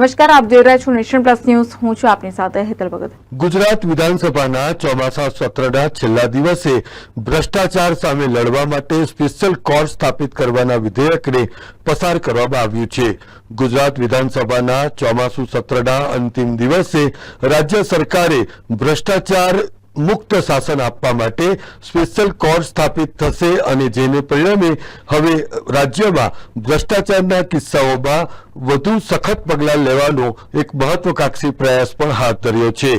નમસ્કાર, આપ જોઈ રહ્યા છો નેશન પ્લસ ન્યૂઝ. હું છું આપની સાથે હેતલ ભગત. ગુજરાત વિધાનસભાના ચોમાસા સત્રના છેલ્લા દિવસે ભ્રષ્ટાચાર સામે લડવા માટે સ્પેશિયલ કોર્ટ સ્થાપિત કરવાના વિધેયકને પસાર કરવામાં આવ્યું છે. ગુજરાત વિધાનસભાના ચોમાસુ સત્રના અંતિમ દિવસે રાજ્ય સરકારે ભ્રષ્ટાચાર મુક્ત શાસન આપવા માટે સ્પેશિયલ કોર્ટ સ્થાપિત થશે અને જેને પરિણામે હવે રાજ્યમાં ભ્રષ્ટાચારના કિસ્સાઓમાં વધુ સખત પગલાં લેવાનો એક મહત્વકાંક્ષી પ્રયાસ પણ હાથ ધર્યો છે.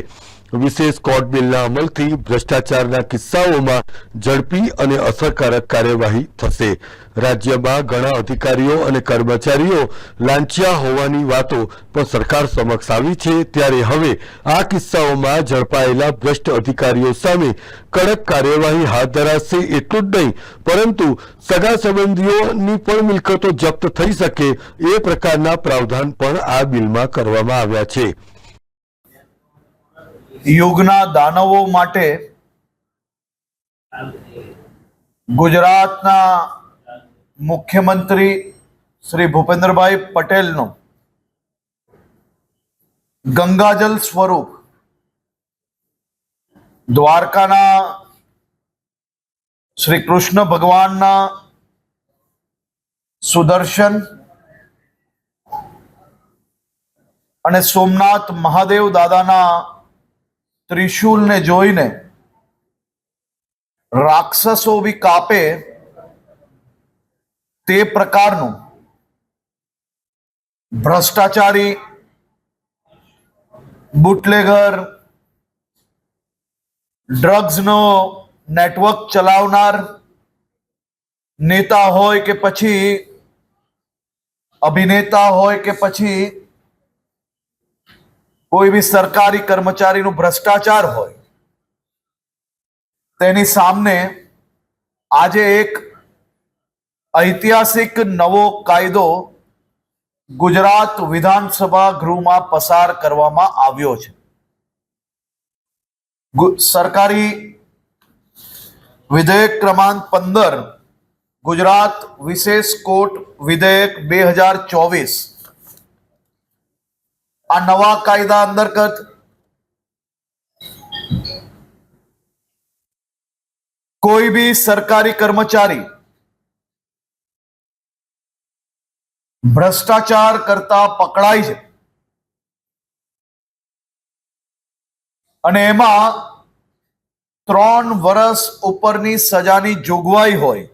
વિશેષ કોર્ટ બિલના અમલથી ભ્રષ્ટાચારના કિસ્સાઓમાં ઝડપી અને અસરકારક કાર્યવાહી થશે. રાજ્યમાં ઘણા અધિકારીઓ અને કર્મચારીઓ લાંચિયા હોવાની વાતો પણ સરકાર સમક્ષ આવી છે. ત્યારે હવે આ કિસ્સાઓમાં ઝડપાયેલા ભ્રષ્ટ અધિકારીઓ સામે કડક કાર્યવાહી હાથ ધરાશે એટલું જ નહીં, પરંતુ સગા સંબંધીઓની પણ મિલકતો જપ્ત થઈ શકે એ પ્રકારના પ્રાવધાન પણ આ બિલમાં કરવામાં આવ્યા છે. યુગના દાનવો માટે ગુજરાતના મુખ્યમંત્રી શ્રી ભૂપેન્દ્રભાઈ પટેલનું ગંગાજલ સ્વરૂપ દ્વારકાના શ્રી કૃષ્ણ ભગવાનના સુદર્શન અને સોમનાથ મહાદેવ દાદાના ત્રિશુલને જોઈને રાક્ષસો બી કાપે તે પ્રકારનું ભ્રષ્ટાચારી, બુટલેગર, ડ્રગ્સનો નેટવર્ક ચલાવનાર નેતા હોય કે પછી અભિનેતા હોય કે પછી કોઈ બી સરકારી કર્મચારીનું ભ્રષ્ટાચાર હોય, તેની સામે આજે એક ઐતિહાસિક નવો કાયદો ગુજરાત વિધાનસભા ગૃહમાં પસાર કરવામાં આવ્યો છે. સરકારી વિધેયક ક્રમાંક પંદર ગુજરાત વિશેષ કોર્ટ વિધેયક બે હજાર ચોવીસ આ નવા કાયદા અંતર્ગત કોઈ બી સરકારી કર્મચારી ભ્રષ્ટાચાર કરતા પકડાય છે. અને એમાં ત્રણ વર્ષ ઉપરની સજાની જોગવાઈ હોય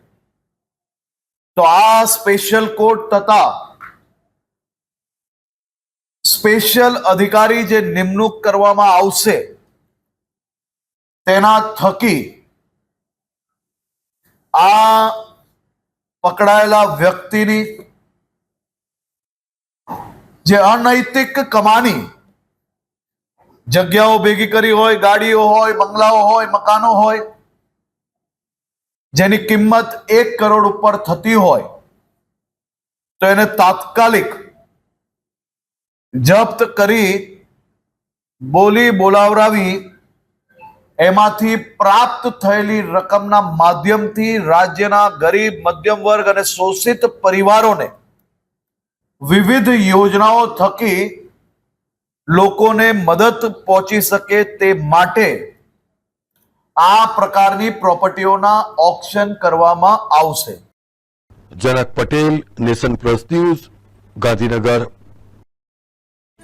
તો આ સ્પેશિયલ કોર્ટ તથા સ્પેશિયલ અધિકારી જે નિમણૂક કરવામાં આવશે, તેના થકી આ પકડાયેલા વ્યક્તિની જે અનૈતિક કમાણી, જગ્યાઓ ભેગી કરી હોય, ગાડીઓ હોય, બંગલાઓ હોય, મકાનો હોય, જેની કિંમત એક કરોડ ઉપર થતી હોય, તો એને તાત્કાલિક જપ્ત કરી બોલી બોલાવરાવી એમાંથી પ્રાપ્ત થયેલી રકમના માધ્યમથી રાજ્યના ગરીબ, મધ્યમ વર્ગ અને શોષિત પરિવારોને વિવિધ યોજનાઓ થકી લોકોને મદદ પહોંચી શકે તે માટે આ પ્રકારની પ્રોપર્ટીઓના ઓક્શન કરવામાં આવશે. Janak Patel, nation plus news, Gandhinagar.